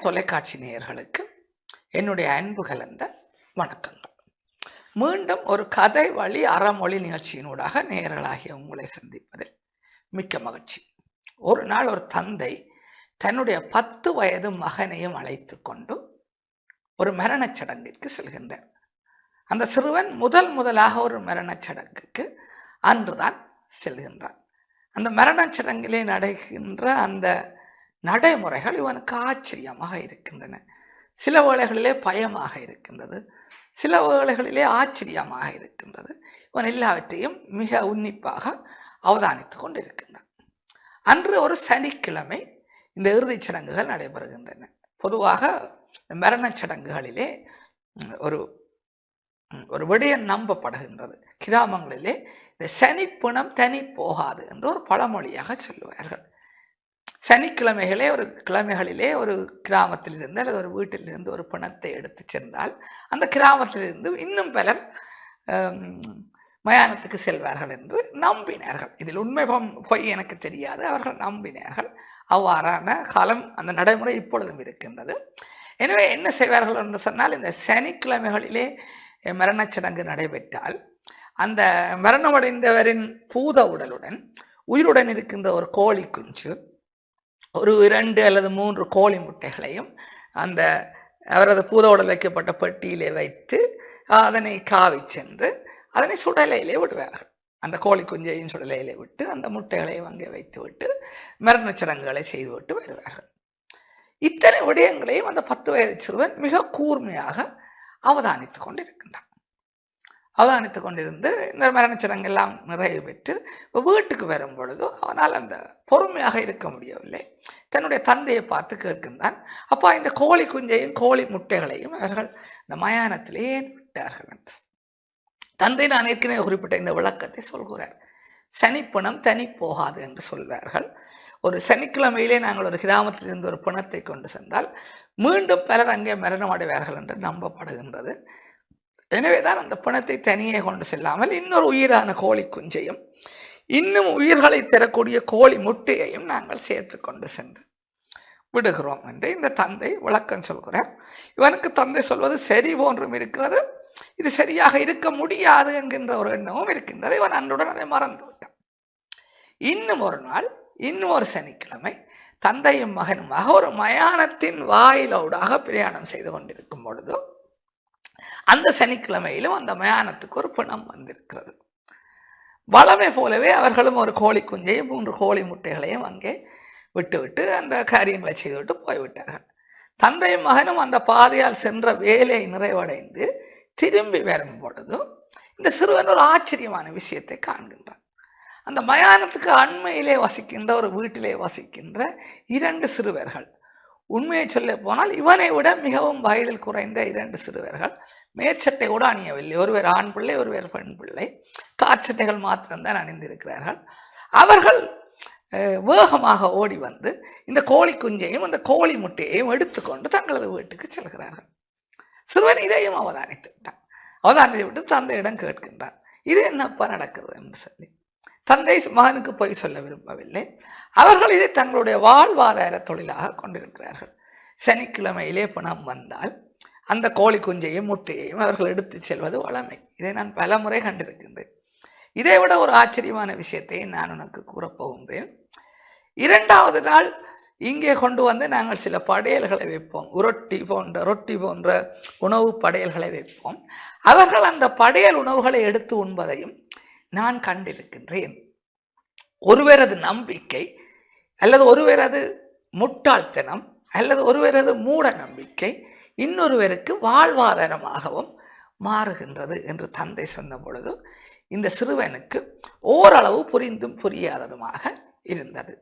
தொலைக்காட்சி நேயர்களுக்கு என்னுடைய அன்பு கலந்த வணக்கங்கள். மீண்டும் ஒரு கதை வழி அறமொழி நிகழ்ச்சியினூடாக நேயர்களாகிய உங்களை சந்திப்பதில் மிக்க மகிழ்ச்சி. ஒரு நாள் ஒரு தந்தை தன்னுடைய பத்து வயது மகனையும் அழைத்து கொண்டு ஒரு மரணச் சடங்கிற்கு செல்கின்றார். அந்த சிறுவன் முதல் முதலாக ஒரு மரணச் சடங்குக்கு அன்றுதான் செல்கின்றான். அந்த மரணச் சடங்கிலே நடக்கின்ற அந்த நடைமுறைகள் இவனுக்கு ஆச்சரியமாக இருக்கின்றன. சில வேளைகளிலே பயமாக இருக்கின்றது. சில வேளைகளிலே ஆச்சரியமாக இருக்கின்றது. இவன் எல்லாவற்றையும் மிக உன்னிப்பாக அவதானித்துக் கொண்டிருக்கின்றான். அன்று ஒரு சனிக்கிழமை இந்த இறுதிச் சடங்குகள் நடைபெறுகின்றன. பொதுவாக மரணச் சடங்குகளிலே ஒரு ஒரு விடயம் நம்பப்படுகின்றது. கிராமங்களிலே இந்த சனிப்பிணம் தனி போகாது என்று ஒரு பழமொழியாக சொல்லுவார்கள். சனிக்கிழமைகளே ஒரு கிழமைகளிலே ஒரு கிராமத்திலிருந்து அல்லது ஒரு வீட்டிலிருந்து ஒரு பிணத்தை எடுத்து சென்றால் அந்த கிராமத்திலிருந்து இன்னும் பலர் மயானத்துக்கு செல்வார்கள் என்று நம்பினார்கள். இதில் உண்மை பொய் எனக்கு தெரியாது. அவர்கள் நம்பினார்கள். அவ்வாறான காலம் அந்த நடைமுறை இப்பொழுதும் இருக்கின்றது. எனவே என்ன செய்வார்கள் என்று சொன்னால் இந்த சனிக்கிழமைகளிலே மரணச் சடங்கு நடைபெற்றால் அந்த மரணமடைந்தவரின் பூத உடலுடன் உயிருடன் இருக்கின்ற ஒரு கோழி குஞ்சு ஒரு இரண்டு அல்லது மூன்று கோழி முட்டைகளையும் அந்த அவரது பூத உடல் வைக்கப்பட்ட பெட்டியிலே வைத்து அதனை காவி சென்று அதனை சுடலையிலே விடுவார்கள். அந்த கோழி குஞ்சையும் சுடலையிலே விட்டு அந்த முட்டைகளையும் அங்கே வைத்து விட்டு மரணச் சடங்குகளை செய்துவிட்டு வருவார்கள். இத்தனை விடயங்களையும் அந்த பத்து வயது சிறுவன் மிக கூர்மையாக அவதானித்துக் கொண்டிருக்கின்றான். அவதானித்துக் கொண்டிருந்து இந்த மரண சடங்கெல்லாம் நிறைவு பெற்று வீட்டுக்கு வரும் பொழுதோ அவனால் அந்த பொறுமையாக இருக்க முடியவில்லை. தன்னுடைய தந்தையை பார்த்து கேட்கின்றான். அப்பா இந்த கோழி குஞ்சையும் கோழி முட்டைகளையும் அவர்கள் இந்த மயானத்திலே விட்டார்கள் என்று. தந்தை நான் ஏற்கனவே குறிப்பிட்ட இந்த விளக்கத்தை சொல்கிறார். சனிப்பணம் தனி போகாது என்று சொல்வார்கள். ஒரு சனிக்கிழமையிலே நாங்கள் ஒரு கிராமத்தில் இருந்து ஒரு பிணத்தை கொண்டு சென்றால் மீண்டும் பலர் அங்கே மரணம் அடைவார்கள் என்று நம்பப்படுகின்றது. எனவேதான் அந்த பிணத்தை தனியே கொண்டு செல்லாமல் இன்னொரு உயிரான கோழி குஞ்சையும் இன்னும் உயிர்களை தரக்கூடிய கோழி முட்டையையும் நாங்கள் சேர்த்து கொண்டு சென்று விடுகிறோம் என்று இந்த தந்தை விளக்கம் சொல்கிறார். இவனுக்கு தந்தை சொல்வது சரி போன்றும் இருக்கிறது. இது சரியாக இருக்க முடியாது என்கின்ற ஒரு எண்ணமும் இருக்கின்றது. இவன் அன்றுடன் அதை மறந்து விட்டான். இன்னும் ஒரு நாள் இன்னும் ஒரு சனிக்கிழமை தந்தையும் மகனுமாக ஒரு மயானத்தின் வாயிலோடாக பிரயாணம் செய்து கொண்டிருக்கும் பொழுது அந்த சனிக்கிழமையிலும் அந்த மயானத்துக்கு ஒரு பிணம் வந்திருக்கிறது. வளமை போலவே அவர்களும் ஒரு கோழி குஞ்சையும் மூன்று கோழி முட்டைகளையும் அங்கே விட்டுவிட்டு அந்த காரியங்களை செய்துவிட்டு போய்விட்டார்கள். தந்தையும் மகனும் அந்த பாதையால் சென்ற வேலை நிறைவடைந்து திரும்பி வரும் பொழுதும் இந்த சிறுவன் ஒரு ஆச்சரியமான விஷயத்தை காண்கின்றான். அந்த மயானத்துக்கு அண்மையிலே வசிக்கின்ற ஒரு வீட்டிலே வசிக்கின்ற இரண்டு சிறுவர்கள் உண்மையை சொல்ல போனால் இவனை விட மிகவும் வயதில் குறைந்த இரண்டு சிறுவர்கள். மேற்சட்டை கூட அணியவில்லை. ஒருவர் ஆண் பிள்ளை ஒருவர் பெண் பிள்ளை. காற்சட்டைகள் மாத்திரம்தான் அணிந்திருக்கிறார்கள். அவர்கள் அஹ், வேகமாக ஓடி வந்து இந்த கோழி குஞ்சையும் அந்த கோழி முட்டையையும் எடுத்துக்கொண்டு தங்களது வீட்டுக்கு செல்கிறார்கள். சிறுவன் இதையும் அவதானித்து விட்டான் அவதானித்து விட்டு தந்தையிடம் கேட்கின்றான். இது என்னப்பா நடக்கிறது என்று சொல்லி. தந்தை மகனுக்கு போய் சொல்ல விரும்பவில்லை. அவர்கள் இதை தங்களுடைய வாழ்வாதார தொழிலாக கொண்டிருக்கிறார்கள். சனிக்கிழமையிலே பணம் வந்தால் அந்த கோழி குஞ்சையும் முட்டையையும் அவர்கள் எடுத்து செல்வது வளமை இதை நான் பல முறை கண்டிருக்கின்றேன். இதை விட ஒரு ஆச்சரியமான விஷயத்தை நான் உனக்கு கூறப்போகின்றேன் இரண்டாவது நாள் இங்கே கொண்டு வந்து நாங்கள் சில படையல்களை வைப்போம். உரொட்டி போன்ற ரொட்டி போன்ற உணவு படையல்களை வைப்போம். அவர்கள் அந்த படையல் உணவுகளை எடுத்து உண்பதையும் நான் கண்டிருக்கின்றேன். ஒருவரது நம்பிக்கை அல்லது ஒருவரது முட்டாள்தனம் அல்லது ஒருவரது மூட நம்பிக்கை இன்னொருவருக்கு வாழ்வாதாரமாகவும் மாறுகின்றது என்று தந்தை சொன்ன பொழுது இந்த சிறுவனுக்கு ஓரளவு புரிந்தும் புரியாததுமாக இருந்தது.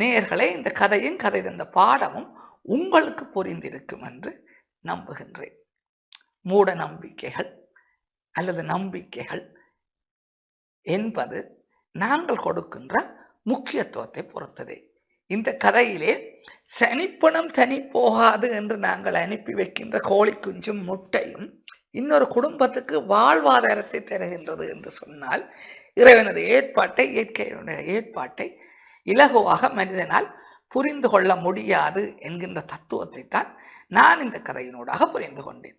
நேயர்களே இந்த கதையும் கதை தந்த பாடமும் உங்களுக்கு புரிந்திருக்கும் என்று நம்புகின்றேன். மூட நம்பிக்கைகள் அல்லது நம்பிக்கைகள் என்பது நாங்கள் கொடுக்கின்ற முக்கியத்துவத்தை பொறுத்தது. இந்த கதையிலே சனிப்பணம் தனி போகாது என்று நாங்கள் அனுப்பி வைக்கின்ற கோழி குஞ்சும் முட்டையும் இன்னொரு குடும்பத்துக்கு வாழ்வாதாரத்தை தருகின்றது என்று சொன்னால் இறைவனது ஏற்பாட்டை இயற்கையினுடைய ஏற்பாட்டை இலகுவாக மனிதனால் புரிந்து கொள்ள முடியாது என்கின்ற தத்துவத்தை தான் நான் இந்த கதையினூடாக புரிந்து கொண்டேன்.